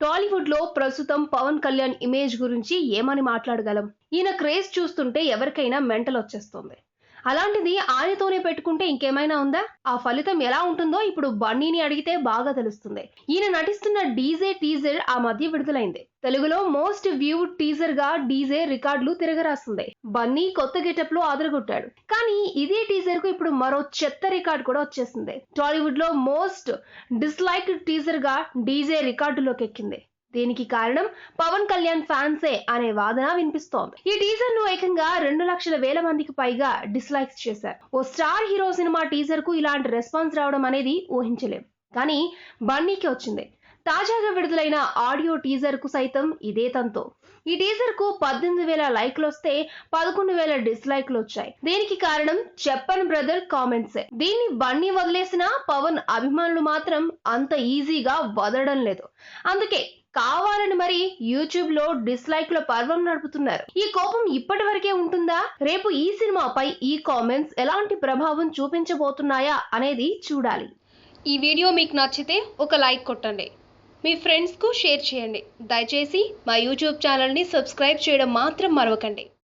టాలీవుడ్లో ప్రస్తుతం పవన్ కళ్యాణ్ ఇమేజ్ గురించి ఏమని మాట్లాడగలం? ఈయన క్రేజ్ చూస్తుంటే ఎవరికైనా మెంటల్ వచ్చేస్తుంది అలాంటిది ఆయనతోనే పెట్టుకుంటే ఇంకేమైనా ఉందా? ఆ ఫలితం ఎలా ఉంటుందో ఇప్పుడు బన్నీని అడిగితే బాగా తెలుస్తుంది. ఈయన నటిస్తున్న డీజే టీజర్ ఆ మధ్య విడుదలైంది. తెలుగులో మోస్ట్ వ్యూడ్ టీజర్గా డీజే రికార్డులు తిరగరాస్తుంది బన్నీ కొత్త గెటప్లో ఆదరగొట్టాడు. కానీ ఇదే టీజర్కు ఇప్పుడు మరో చెత్త రికార్డ్ కూడా వచ్చేసింది. టాలీవుడ్లో మోస్ట్ డిస్లైక్ టీజర్గా డీజే రికార్డులోకి ఎక్కింది దీనికి కారణం? పవన్ కళ్యాణ్ ఫ్యాన్సే అనే వాదన వినిపిస్తోంది. ఈ టీజర్ను ఏకంగా రెండు లక్షల వేల మందికి పైగా డిస్లైక్స్ చేశారు. ఓ స్టార్ హీరో సినిమా టీజర్కు ఇలాంటి రెస్పాన్స్ రావడం అనేది ఊహించలేం. కానీ బన్నీకి వచ్చింది. తాజాగా విడుదలైన ఆడియో టీజర్కు సైతం ఇదే తంతో. ఈ టీజర్కు పద్దెనిమిది వేల లైక్లు వస్తే పదకొండు వేల డిస్లైక్లు వచ్చాయి దీనికి కారణం? చెప్పన్ బ్రదర్ కామెంట్సే. దీన్ని బన్నీ వదిలేసిన పవన్ అభిమానులు మాత్రం అంత ఈజీగా వదలడం లేదు. అందుకే కావాలని మరి యూట్యూబ్లో డిస్లైక్ల పర్వం నడుపుతున్నారు. ఈ కోపం ఇప్పటి వరకే ఉంటుందా? రేపు ఈ సినిమాపై ఈ కామెంట్స్ ఎలాంటి ప్రభావం చూపించబోతున్నాయా అనేది చూడాలి. ఈ వీడియో మీకు నచ్చితే ఒక లైక్ కొట్టండి. మీ ఫ్రెండ్స్కు షేర్ చేయండి. దయచేసి మా యూట్యూబ్ ఛానల్ని సబ్స్క్రైబ్ చేయడం మాత్రం మరవకండి.